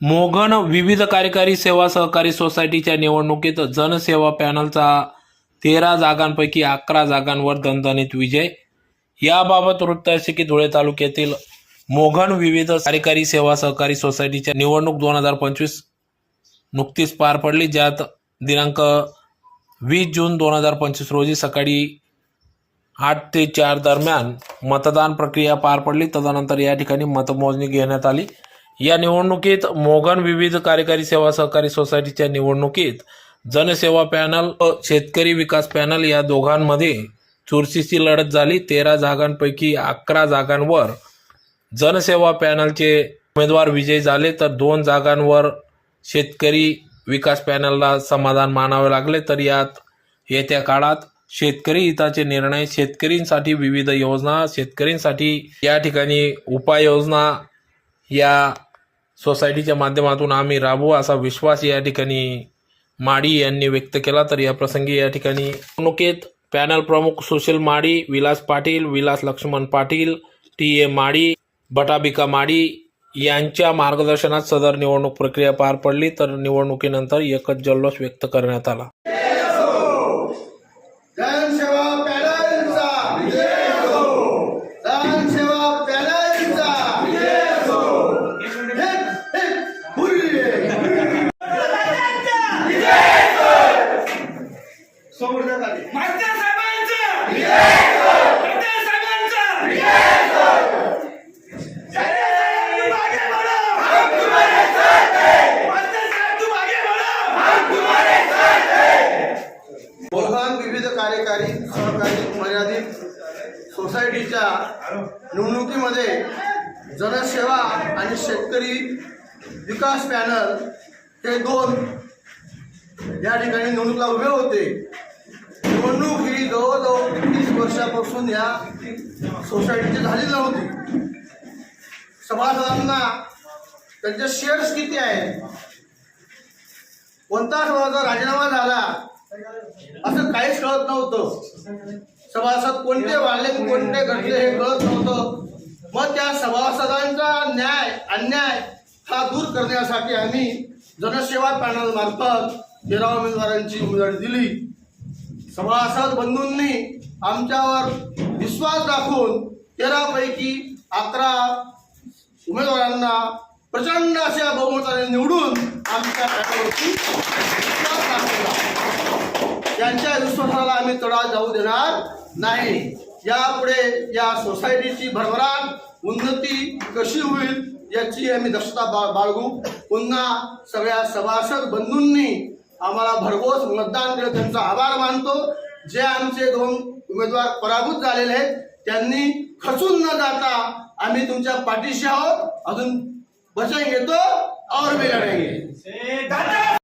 मोघन विविध कार्यकारी सेवा सहकारी सोसायटीच्या निवडणुकीत जनसेवा पॅनलचा तेरा जागांपैकी अकरा जागांवर दणदणीत विजय. याबाबत वृत्त असे की धुळे तालुक्यातील मोघन विविध कार्यकारी सेवा सहकारी सोसायटीच्या निवडणूक दोन हजार पंचवीस नुकतीच पार पडली ज्यात दिनांक वीस जून दोन हजार पंचवीस रोजी सकाळी आठ ते चार दरम्यान मतदान प्रक्रिया पार पडली. तदनंतर या ठिकाणी मतमोजणी घेण्यात आली. या निवडणुकीत मोगन विविध कार्यकारी सेवा सहकारी सोसायटीच्या निवडणुकीत जनसेवा पॅनल व शेतकरी विकास पॅनल या दोघांमध्ये चुरशीची लढत झाली. तेरा जागांपैकी अकरा जागांवर जनसेवा पॅनलचे उमेदवार विजयी झाले. तर दोन जागांवर शेतकरी विकास पॅनलला समाधान मानावे लागले. तर यात येत्या काळात शेतकरी हिताचे निर्णय शेतकरींसाठी विविध योजना शेतकरींसाठी या ठिकाणी उपाययोजना या सोसायटीच्या माध्यमातून आम्ही राबवू असा विश्वास या ठिकाणी माडी यांनी व्यक्त केला. तर या प्रसंगी या ठिकाणी निवडणुकीत पॅनल प्रमुख सुशील माडी विलास पाटील विलास लक्ष्मण पाटील टी ए माडी बटाबिका माडी यांच्या मार्गदर्शनात सदर निवडणूक प्रक्रिया पार पडली. तर निवडणुकीनंतर एकच जल्लोष व्यक्त करण्यात आला जनसेवा पॅनलचा विजय हो जनसेवा पॅनलचा विजय हो हिप हिप हुर्रे समोर जा खाली. मास्तर साहेबांचं मास्तर साहेबांचं साहेब, तू मागे वळो. मास्तर साहेब, तू मागे वळो. मोहन विविध कार्यकारी सहकारी मर्यादित सोसायटीच्या निवडणुकीमध्ये जनसेवा आणि शेतकरी विकास पॅनल हे दोन या ठिकाणी निवडणुकीला उभे होते. निवडणूक ही जवळजवळ तीस वर्षापासून या सोसायटीची झाली नव्हती. सभासदांना त्यांचे शेअर्स किती आहेत? कोणता सभाचा राजीनामा झाला? असं काहीच कळत नव्हतं. सभासद कोणते वाढले कोणते घडले हे कळत नव्हतं. मग त्या सभासदांचा न्याय अन्याय हा दूर करण्यासाठी आम्ही जनसेवा पॅनल मार्फत तेरा उमेदवारांची उमेदवारी दिली. सभासद बंधूंनी आमच्यावर विश्वास दाखवून तेरा पैकी अकरा उमेदवारांना प्रचंड अशा बहुमताने निवडून आमच्या पॅनलवरती त्यांच्या विश्वासाला आम्ही तडा जाऊ देणार नाही. यापुढे या सोसायटीची भरभराट उन्नती कशी होईल याची आम्ही दक्षता बा बाळगू. पुन्हा सगळ्या सभासद बंधूंनी आम्हाला भरघोस मतदान केलं त्यांचा आभार मानतो. जे आमचे दोन उमेदवार पराभूत झालेले आहेत त्यांनी खचून न जाता आम्ही तुमच्या पाठीशी आहोत. अजून बचाई घेतो और भी लढेंगे.